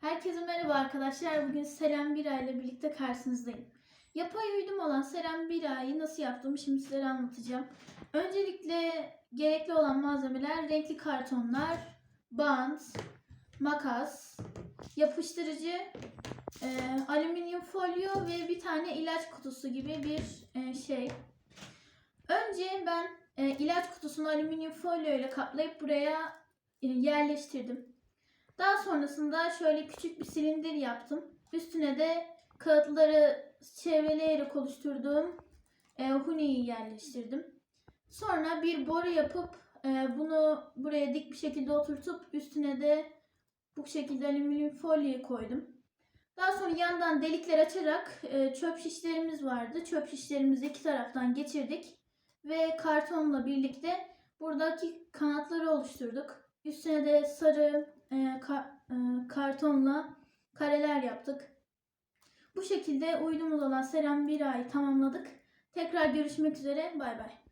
Herkese merhaba arkadaşlar. Bugün Selen Bira ile birlikte karşınızdayım. Yapay uydum olan Selen Bira'yı nasıl yaptığımı şimdi sizlere anlatacağım. Öncelikle gerekli olan malzemeler renkli kartonlar, bant, makas, yapıştırıcı, e, alüminyum folyo ve bir tane ilaç kutusu gibi bir e, şey. Önce ben e, ilaç kutusunu alüminyum folyo ile kaplayıp buraya e, yerleştirdim. Daha sonrasında şöyle küçük bir silindir yaptım. Üstüne de kağıtları çevreleyerek oluşturduğum e, huniyi yerleştirdim. Sonra bir boru yapıp e, bunu buraya dik bir şekilde oturtup üstüne de bu şekilde alüminyum folyoyu koydum. Daha sonra yandan delikler açarak e, çöp şişlerimiz vardı. Çöp şişlerimizi iki taraftan geçirdik ve kartonla birlikte buradaki kanatları oluşturduk. Üstüne de sarı e, ka- e, kartonla kareler yaptık. Bu şekilde uydumuz olan Selam bir ay tamamladık. Tekrar görüşmek üzere. Bay bay.